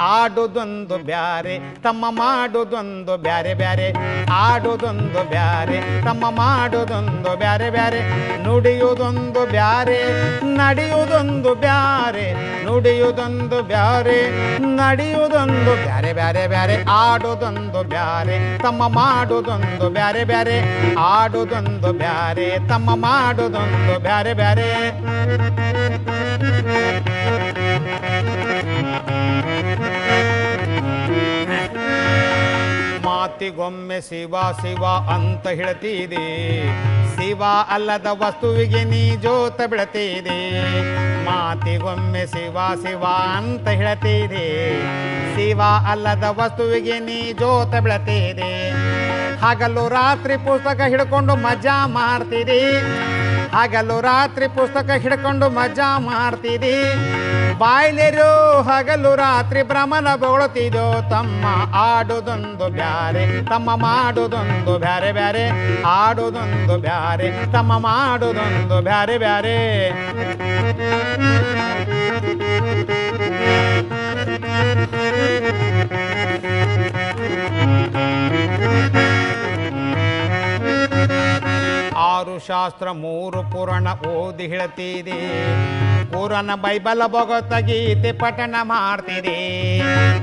ಆಡುದೊಂದು ಬ್ಯಾರೆ, ತಮ್ಮ ಮಾಡುದೊಂದು ಬ್ಯಾರೆ ಬ್ಯಾರೆ. ಆಡೋದೊಂದು ಬ್ಯಾರೆ, ತಮ್ಮ ಮಾಡೋದೊಂದು ಬ್ಯಾರೆ ಬ್ಯಾರೆ. ನುಡಿಯುವುದೊಂದು ಬ್ಯಾರೆ ನಡೆಯುವುದೊಂದು ಬ್ಯಾರೆ. ನುಡಿಯುವುದೊಂದು ಬ್ಯಾರೆ ನಡೆಯುವುದೊಂದು ಬ್ಯಾರೆ ಬ್ಯಾರೆ ಬ್ಯಾರೆ. ಆಡೋದೊಂದು ಬ್ಯಾರೆ, ತಮ್ಮ ಮಾಡುದೊಂದು ಬ್ಯಾರೆ ಬ್ಯಾರೆ. ಆಡುದೊಂದು ಬ್ಯಾರೆ, ತಮ್ಮ ಮಾಡೋದೊಂದು ಬ್ಯಾರೆ ಬ್ಯಾರೆ. ಮಾತಿಗೊಮ್ಮೆ ಶಿವ ಶಿವ ಅಂತ ಹೇಳ್ತೀರಿ. ಶಿವ ಅಲ್ಲದ ವಸ್ತುವಿಗೆ ನೀ ಜೋತ ಬಿಡತೀರಿ. ಮಾತಿಗೊಮ್ಮೆ ಶಿವ ಶಿವ ಅಂತ ಹೇಳ್ತೀರಿ. ಶಿವ ಅಲ್ಲದ ವಸ್ತುವಿಗೆ ನೀ ಜೋತ ಬಿಡತೀರಿ. ಹಗಲು ರಾತ್ರಿ ಪುಸ್ತಕ ಹಿಡ್ಕೊಂಡು ಮಜಾ ಮಾಡ್ತೀರಿ. ಹಗಲು ರಾತ್ರಿ ಪುಸ್ತಕ ಹಿಡ್ಕೊಂಡು ಮಜಾ ಮಾಡ್ತೀರಿ. ಬಾಯ್ಲೆರು ಹಗಲು ರಾತ್ರಿ ಭ್ರಮಣ ಬೋಳತಿದು. ತಮ್ಮ ಆಡುದೊಂದು ಬ್ಯಾರೆ, ತಮ್ಮ ಮಾಡುದೊಂದು ಬ್ಯಾರೆ ಬ್ಯಾರೆ, ಆಡುದೊಂದು ಬ್ಯಾರೆ, ತಮ್ಮ ಮಾಡುದೊಂದು ಬ್ಯಾರೆ ಬ್ಯಾರೆ. ಆರು ಶಾಸ್ತ್ರ ಮೂರು ಪುರಾಣ ಓದಿ ಹೇಳ್ತೀರಿ. ಪುರಾಣ ಬೈಬಲ ಭಗವದ್ಗೀತೆ ಪಠಣ ಮಾಡ್ತಿದೆ.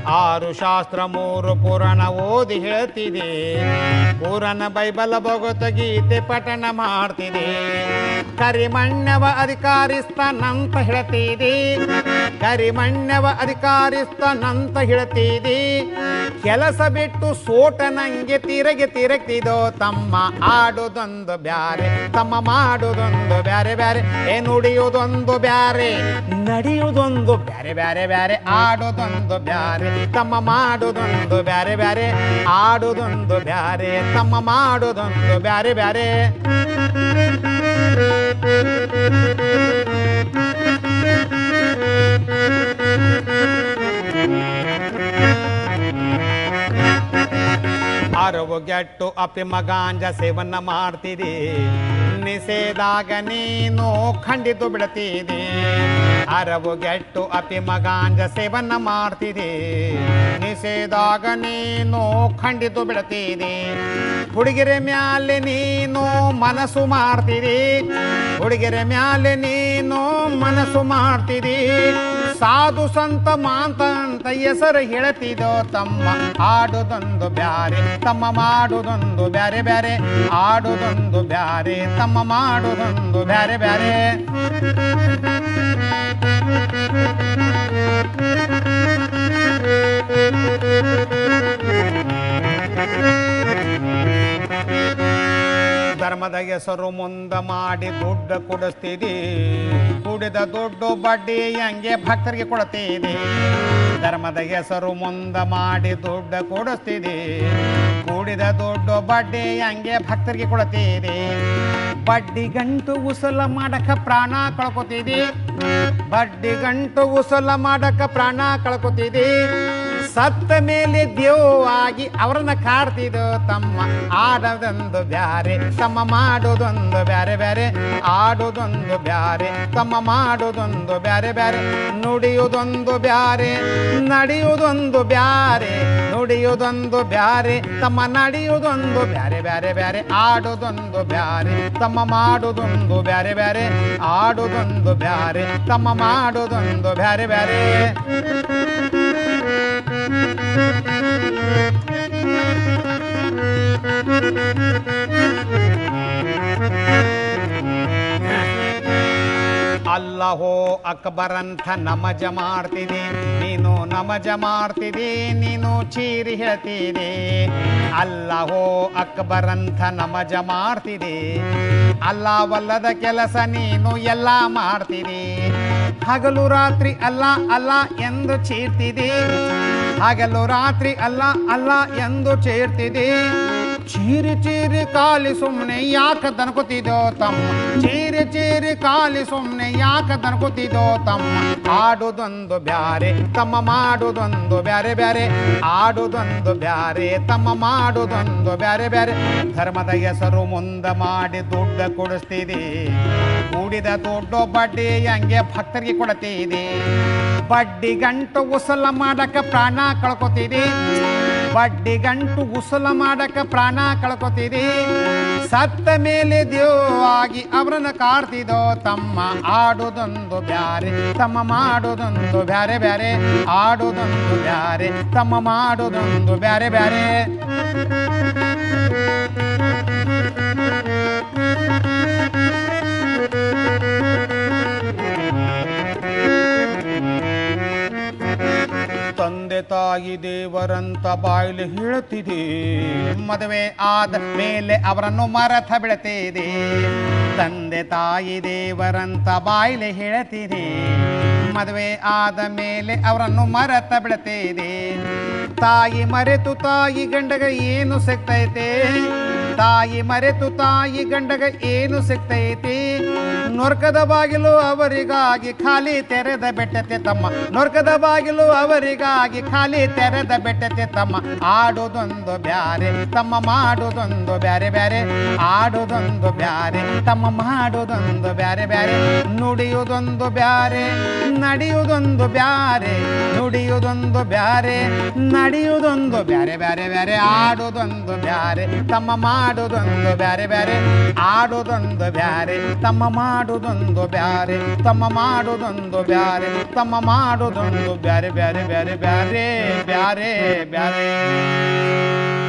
ಆರು ಶಾಸ್ತ್ರ, ಮೂರು ಪುರಾಣ ಓದಿ ಹೇಳ್ತಿದೆ. ಪುರಾಣ ಬೈಬಲ ಭಗವದ್ಗೀತೆ ಪಠಣ ಮಾಡ್ತಿದೆ. ಕರಿಮಣ್ಣವ ಅಧಿಕಾರಿಸ್ತಾನಂತ ಹೇಳ್ತೀರಿ ಕರಿಮಣ್ಣವ ಅಧಿಕಾರಿಸ್ತಾನಂತ ಹೇಳ್ತೀರಿ ಕೆಲಸ ಬಿಟ್ಟು ಸೋಟ ನಂಗೆ ತಿರಗಿ ತಿರಗ್ತಿದೋ ತಮ್ಮ ಆಡೋದೊಂದು ಬ್ಯಾರೆ, ತಮ್ಮ ಮಾಡುದೊಂದು ಬ್ಯಾರೆ ಬ್ಯಾರೆ, ಏ ನುಡಿಯುವುದೊಂದು ಬ್ಯಾರೆ ನಡೆಯುವುದೊಂದು ಬ್ಯಾರೆ ಬ್ಯಾರೆ ಬ್ಯಾರೆ, ಆಡೋದೊಂದು ಬ್ಯಾರೆ, ತಮ್ಮ ಮಾಡುದೊಂದು ಬ್ಯಾರೆ ಬ್ಯಾರೆ, ಆಡುದೊಂದು ಬ್ಯಾರೆ, ತಮ್ಮ ಮಾಡುದೊಂದು ಬ್ಯಾರೆ ಬ್ಯಾರೆ. ಅರವು ಗೆಟ್ಟು ಅಪಿಮ ಮಗಾಂಜ ಸೇವನ ಮಾಡ್ತೀರಿ. ನಿಸೇದಾಗ ನೀನು ಖಂಡಿತು ಬಿಡ್ತೀರಿ. ಅರವು ಗೆಟ್ಟು ಅಪಿ ಮಗಾಂಜ ಸೇವನ ಮಾಡ್ತಿದೆ. ನಿಷೇಧಾಗ ನೀನು ಖಂಡಿತು ಬಿಡ್ತೀರಿ. ಹುಡುಗಿರೆ ಮ್ಯಾಲೆ ನೀನು ಮನಸ್ಸು ಮಾಡ್ತೀರಿ. ಹುಡುಗಿರೆ ಮ್ಯಾಲೆ ನೀನು ಮನಸ್ಸು ಮಾಡ್ತೀರಿ. ಸಾಧು ಸಂತ ಮಾಂತ ಅಂತ ಹೆಸರು ಹೇಳ್ತಿದೋ ತಮ್ಮ ಆಡುದೊಂದು ಬ್ಯಾರೆ, ತಮ್ಮ ಮಾಡುದೊಂದು ಬ್ಯಾರೆ ಬ್ಯಾರೆ ಆಡುದೊಂದು ಬ್ಯಾರೆ, ತಮ್ಮ ಮಾಡುದೊಂದು ಬ್ಯಾರೆ ಬ್ಯಾರೆ. ಧರ್ಮದ ಹೆಸರು ಮುಂದ ಮಾಡಿ ದುಡ್ಡು ಕೊಡಿಸ್ತೀರಿ. ಕುಡಿದ ದುಡ್ಡು ಬಡ್ಡಿ ಹಂಗೆ ಭಕ್ತರಿಗೆ ಕೊಡ್ತೀರಿ. ಧರ್ಮದ ಹೆಸರು ಮುಂದ ಮಾಡಿ ದುಡ್ಡು ಕೊಡಿಸ್ತೀರಿ. ಕೂಡಿದ ದುಡ್ಡು ಬಡ್ಡಿ ಹಂಗೆ ಭಕ್ತರಿಗೆ ಕೊಡ್ತೀರಿ. ಬಡ್ಡಿ ಗಂಟು ಉಸಲ ಮಾಡಕ ಪ್ರಾಣ ಕಳ್ಕೊತೀರಿ. ಬಡ್ಡಿ ಗಂಟು ಉಸಲ ಮಾಡಕ ಪ್ರಾಣ ಕಳ್ಕೊತೀರಿ. ಸತ್ತ ಮೇಲೆ ದೇವಾಗಿ ಅವರನ್ನ ಕಾಡ್ತಿದ್ದು ತಮ್ಮ ಆಡೋದೊಂದು ಬ್ಯಾರೆ, ತಮ್ಮ ಮಾಡೋದೊಂದು ಬ್ಯಾರೆ ಬ್ಯಾರೆ, ಆಡೋದೊಂದು ಬ್ಯಾರೆ, ತಮ್ಮ ಮಾಡೋದೊಂದು ಬ್ಯಾರೆ ಬ್ಯಾರೆ, ನುಡಿಯೋದೊಂದು ಬ್ಯಾರೆ ನಡೆಯುವುದೊಂದು ಬ್ಯಾರೆ, ನುಡಿಯೋದೊಂದು ಬ್ಯಾರೆ, ತಮ್ಮ ನಡೆಯುವುದೊಂದು ಬ್ಯಾರೆ ಬ್ಯಾರೆ ಬ್ಯಾರೆ, ಆಡೋದೊಂದು ಬ್ಯಾರೆ, ತಮ್ಮ ಮಾಡೋದೊಂದು ಬ್ಯಾರೆ ಬ್ಯಾರೆ, ಆಡೋದೊಂದು ಬ್ಯಾರೆ, ತಮ್ಮ ಮಾಡೋದೊಂದು ಬ್ಯಾರೆ ಬ್ಯಾರೆ. ಅಲ್ಲಹೋ ಅಕ್ಬರ್ ಅಂತ ನಮಜ ಮಾಡ್ತಿದೆ. ನೀನು ನಮಜ ಮಾಡ್ತಿದೆ, ನೀನು ಚೀರಿ ಹೇಳ್ತಿದೆ. ಅಲ್ಲಹೋ ಅಕ್ಬರ್ ಅಂತ ನಮಜ ಮಾಡ್ತಿದಿ. ಅಲ್ಲವಲ್ಲದ ಕೆಲಸ ನೀನು ಎಲ್ಲ ಮಾಡ್ತಿದೆ. ಹಗಲು ರಾತ್ರಿ ಅಲ್ಲ ಅಲ್ಲ ಎಂದು ಚೀರ್ತಿದಿ. ಹಗಲು ರಾತ್ರಿ ಅಲ್ಲ ಅಲ್ಲ ಎಂದು ಚೇರ್ತಿದಿ. ಚೀರಿ ಚೀರಿ ಕಾಲಿ ಸುಮ್ಮನೆ ಯಾಕ ದನ್ಕೋತಿದೋ ತಮ್ಮ? ಚೀರಿ ಚೀರಿ ಕಾಲಿ ಸುಮ್ಮನೆ ಯಾಕ ದನ್ಕೋತಿದೋ ತಮ್ಮ? ಆಡುದೊಂದು ಬ್ಯಾರೆ, ತಮ್ಮ ಮಾಡುದೊಂದು ಬ್ಯಾರೆ ಬ್ಯಾರೆ. ಆಡುದೊಂದು ಬ್ಯಾರೆ, ತಮ್ಮ ಮಾಡುದೊಂದು ಬ್ಯಾರೆ ಬ್ಯಾರೆ. ಧರ್ಮದ ಹೆಸರು ಮುಂದ ಮಾಡಿ ದುಡ್ಡು ಕೊಡಿಸ್ತಿದೆ ಕೂಡಿದ ದುಡ್ಡು ಬಡ್ಡಿ ಹಂಗೆ ಭಕ್ತರಿಗೆ ಕೊಡತೀರಿ. ಬಡ್ಡಿ ಗಂಟು ಉಸಲ ಮಾಡಕ ಪ್ರಾಣ ಕಳ್ಕೊತಿದೆ ಬಡ್ಡಿ ಗಂಟು ಉಸಲ ಮಾಡಕ ಪ್ರಾಣ ಕಳ್ಕೊತಿದೆ. ಸತ್ತ ಮೇಲೆ ದೇವಾಗಿ ಅವರನ್ನ ಕಾಡ್ತಿದೋ ತಮ್ಮ ಆಡುದೊಂದು ಬ್ಯಾರೆ, ತಮ್ಮ ಮಾಡುದೊಂದು ಬ್ಯಾರೆ ಬ್ಯಾರೆ, ಆಡುದೊಂದು ಬ್ಯಾರೆ, ತಮ್ಮ ಮಾಡುದೊಂದು ಬ್ಯಾರೆ ಬ್ಯಾರೆ. ತಾಯಿ ದೇವರಂತ ಬಾಯಿಲಿ ಹೇಳುತ್ತಿದೆ ಮದುವೆ ಆದ ಮೇಲೆ ಅವರನ್ನು ಮರಥ ಬಿಡುತ್ತಿದೆ ತಂದೆ ತಾಯಿ ದೇವರಂತ ಬಾಯಿಲೆ ಹೇಳ್ತಿದೆ. ಮದುವೆ ಆದ ಮೇಲೆ ಅವರನ್ನು ಮರತ ಬಿಡುತ್ತಿದೆ ತಾಯಿ ಮರೆತು ತಾಯಿ ಗಂಡಗ ಏನು ಸಿಗ್ತೈತೆ? ತಾಯಿ ಮರೆತು ತಾಯಿ ಗಂಡಗ ಏನು ಸಿಗ್ತೈತಿ? ನೊರ್ಕದ ಬಾಗಿಲು ಅವರಿಗಾಗಿ ಖಾಲಿ ತೆರೆದ ಬೆಟ್ಟತೆ ತಮ್ಮ. ನೊರ್ಕದ ಬಾಗಿಲು ಅವರಿಗಾಗಿ ಖಾಲಿ ತೆರೆದ ಬೆಟ್ಟತೆ ತಮ್ಮ. ಆಡುದೊಂದು ಬ್ಯಾರೆ, ತಮ್ಮ ಮಾಡುದೊಂದು ಬ್ಯಾರೆ ಬ್ಯಾರೆ. ಆಡುದೊಂದು ಬ್ಯಾರೆ, ತಮ್ಮ ಮಾಡುದೊಂದು ಬ್ಯಾರೆ ಬ್ಯಾರೆ. ನುಡಿಯುವುದೊಂದು ಬ್ಯಾರೆ ನಡೆಯುವುದೊಂದು ಬ್ಯಾರೆ. ನುಡಿಯುವುದೊಂದು ಬ್ಯಾರೆ ನಡೆಯುವುದೊಂದು ಬ್ಯಾರೆ ಬ್ಯಾರೆ ಬ್ಯಾರೆ. ಆಡುದೊಂದು ಬ್ಯಾರೆ, ತಮ್ಮ ಮಾಡುದೊಂದು ಬ್ಯಾರೆ ಬ್ಯಾರೆ. ಆಡುದೊಂದು ಬ್ಯಾರೆ, ತಮ್ಮ ಮಾಡುದೊಂದು ಬ್ಯಾರೆ ತಮ್ಮ ಮಾಡುದೊಂದು ಬ್ಯಾರೆ ತಮ್ಮ ಮಾಡುದೊಂದು ಬ್ಯಾರೆ ಬ್ಯಾರೆ ಬ್ಯಾರೆ ಬ್ಯಾರೆ ಬ್ಯಾರೆ ಬ್ಯಾರೆ.